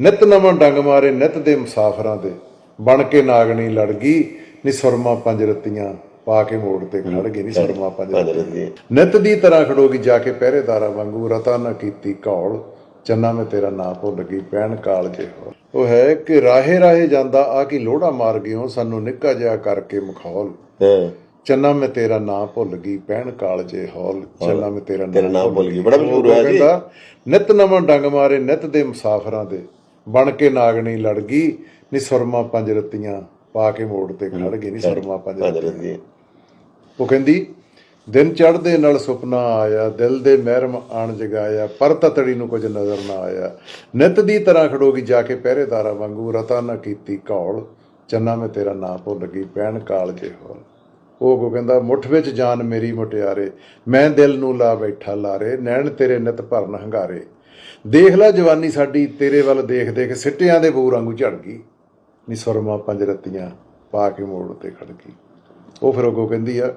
ਨਿਤ ਨਵਾਂ ਡੰਗ ਮਾਰੇ ਨਿਤ ਦੇ ਮੁਸਾਫਰਾਂ ਦੇ ਬਣ ਕੇ ਨਾਗਣੀ ਲੜ ਗਈ ਨੀ ਸੁਰਮਾ ਪੰਜ ਰਤੀਆਂ ਪਾ ਕੇ ਮੋੜ ਤੇ ਖੜ ਗਈ ਨੀ ਸੁਰਮਾ ਪੰਜ ਰਤੀਆਂ। ਨਿਤ ਦੀ ਤਰ੍ਹਾਂ ਖੜੋਗੀ ਜਾ ਕੇ ਪਹਿਰੇਦਾਰਾਂ ਵਾਂਗੂ ਰਤਾ ਨਾ ਕੀਤੀ ਘੌਲ ਚੰਨਾ ਮੈਂ ਤੇਰਾ ਨਾਂ ਭੁੱਲ ਗਈ ਪੈਣ ਕਾਲ ਜੇ ਹੋ ਉਹ ਹੈ ਕਿ ਰਾਹੇ ਰਾਹੇ ਜਾਂਦਾ ਆ ਕੀ ਲੋੜਾ ਮਾਰ ਗਿਓ ਸਾਨੂੰ ਨਿੱਕਾ ਜਿਹਾ ਕਰਕੇ ਮਖੌਲ ਚੰਨਾ ਮੈਂ ਤੇਰਾ ਨਾਂ ਭੁੱਲ ਗਈ ਪੈਣ ਕਾਲ ਜੇ ਹੌਲ ਚੰਨਾ ਮੈਂ ਤੇਰਾ ਨਾਂ ਭੁੱਲ ਗਈ। ਬੜਾ ਮਸ਼ਹੂਰ ਹੋਇਆ ਜੀ। ਨਿਤ ਨਵਾਂ ਡੰਗ ਮਾਰੇ ਨਿਤ ਦੇ ਮੁਸਾਫਰਾਂ ਦੇ ਬਣ ਕੇ ਨਾਗਣੀ ਲੜ ਗਈ ਨੀ ਸੁਰਮਾ ਪੰਜ ਰਤੀਆਂ ਪਾ ਕੇ ਮੋੜ ਤੇ ਖੜ ਗਈ ਨੀ ਸੁਰਮਾ ਪੰਜ ਰਤੀਆਂ। ਉਹ ਕਹਿੰਦੀ ਦਿਨ ਚੜ੍ਹਦੇ ਨਾਲ ਸੁਪਨਾ ਆਇਆ ਦਿਲ ਦੇ ਮਹਿਰਮ ਆਣ ਜਗਾਇਆ ਪਰ ਤਤੜੀ ਨੂੰ ਕੁਝ ਨਜ਼ਰ ਨਾ ਆਇਆ। ਨਿਤ ਦੀ ਤਰ੍ਹਾਂ ਖੜੋਗੀ ਜਾ ਕੇ ਪਹਿਰੇਦਾਰਾਂ ਵਾਂਗੂ ਰਤਾ ਨਾ ਕੀਤੀ ਘੌਲ ਚੰਨਾ ਮੈਂ ਤੇਰਾ ਨਾਂ ਭੁੱਲ ਗਈ ਪੈਣ ਕਾਲ ਜੇ ਹੋਲ। ਉਹ ਕੋ ਕਹਿੰਦਾ ਮੁੱਠ ਵਿੱਚ ਜਾਨ ਮੇਰੀ ਮੁਟਿਆਰੇ ਮੈਂ ਦਿਲ ਨੂੰ ਲਾ ਬੈਠਾ ਲਾਰੇ ਨੈਣ ਤੇਰੇ ਨਿਤ ਭਰਨ ਹੰਗਾਰੇ। ਦੇਖ ਲੈ ਜਵਾਨੀ ਸਾਡੀ, ਤੇਰੇ ਵੱਲ ਦੇਖ ਦੇਖ ਸਿੱਟਿਆਂ ਦੇ ਬੂਰ ਵਾਂਗੂ ਝੜ ਗਈ। ਨੀ ਸੁਰਮਾ ਪੰਜ ਰਤੀਆਂ ਪਾ ਕੇ ਮੋੜ ਤੇ ਖੜ ਗਈ। ਉਹ ਫਿਰ ਅੱਗੋਂ ਕਹਿੰਦੀ ਆ,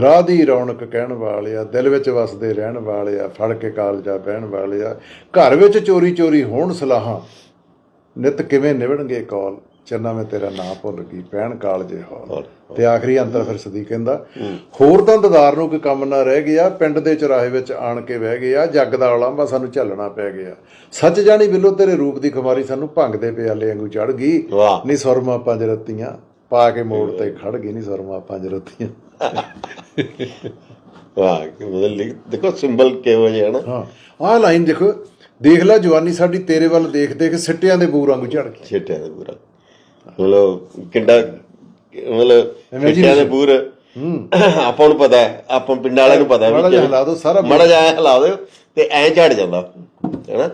ਰਾਹ ਦੀ ਰੌਣਕ ਕਹਿਣ ਵਾਲਿਆ, ਦਿਲ ਵਿੱਚ ਵਸਦੇ ਰਹਿਣ ਵਾਲਿਆ, ਫੜ ਕੇ ਕਾਲਜਾ ਬਹਿਣ ਵਾਲਿਆ, ਘਰ ਵਿੱਚ ਚੋਰੀ ਚੋਰੀ ਹੋਣ ਸਲਾਹਾਂ। ਨਿਤ ਕਿਵੇਂ ਨਿਵਣਗੇ ਕੌਲ, ਚੰਨਾ ਮੈਂ ਤੇਰਾ ਨਾਂ ਭੁੱਲ ਗਈ, ਪੈਣ ਕਾਲਜੇ ਹੌਲ। ਤੇ ਆਖਰੀ ਅੰਤਰ ਫਿਰ ਸਦੀ ਕਹਿੰਦਾ ਹੋਰ ਤਾਂ ਦਦਾਰ ਨੂੰ ਕੋਈ ਕੰਮ ਨਾ ਰਹਿ ਗਿਆ ਪਿੰਡ ਦੇ ਚੁਰਾਹੇ ਵਿੱਚ ਆਣ ਕੇ ਬਹਿ ਗਿਆ ਜੱਗ ਦਾ ਉਲਾਂਭਾ ਸਾਨੂੰ ਝੱਲਣਾ ਪੈ ਗਿਆ। ਸੱਚ ਜਾਣੀ ਬਿੱਲੋ ਤੇਰੇ ਰੂਪ ਦੀ ਖੁਮਾਰੀ ਸਾਨੂੰ ਭੰਗ ਦੇ ਪਿਆਲੇ ਵਾਂਗੂ ਚੜ ਗਈ। ਵਾਹ। ਨੀ ਸੁਰਮਾ ਪੰਜ ਰਤੀਆਂ ਪਾ ਕੇ ਮੋੜ ਤੇ ਖੜ ਗਈ ਨੀ ਸੁਰਮਾ ਪੰਜ ਰਤੀਆਂ। ਵਾਹ ਕਿ ਮਤਲਬ ਦੇਖੋ ਸਿੰਬਲ ਕਿਹੋ ਜਿਹਾ ਨਾ। ਹਾਂ ਆਹ ਲਾਈਨ ਦੇਖੋ ਦੇਖ ਲੈ ਜਵਾਨੀ ਸਾਡੀ ਤੇਰੇ ਵੱਲ ਦੇਖ ਦੇਖ ਸਿੱਟਿਆਂ ਦੇ ਬੂਰ ਵਾਂਗੂ ਝੜ ਗਈ। ਛੇਟਿਆਂ ਦੇ ਪੂਰਾ ਮਤਲਬ ਕਿੰਡਾ ਮਤਲਬ. ਛੇਟਿਆਂ ਦੇ ਪੂਰ। ਆਪਾਂ ਨੂੰ ਪਤਾ ਹੈ ਆਪਾਂ ਪਿੰਡ ਵਾਲਿਆਂ ਨੂੰ ਪਤਾ ਹੈ ਮਾੜਾ ਜਿਹਾ ਹਿਲਾ ਦਿਓ, ਸਾਰਾ ਮਾੜਾ ਐਂ ਹਿਲਾ ਦਿਓ ਤੇ ਐਂ ਝੜ ਜਾਂਦਾ ਹੈਨਾ?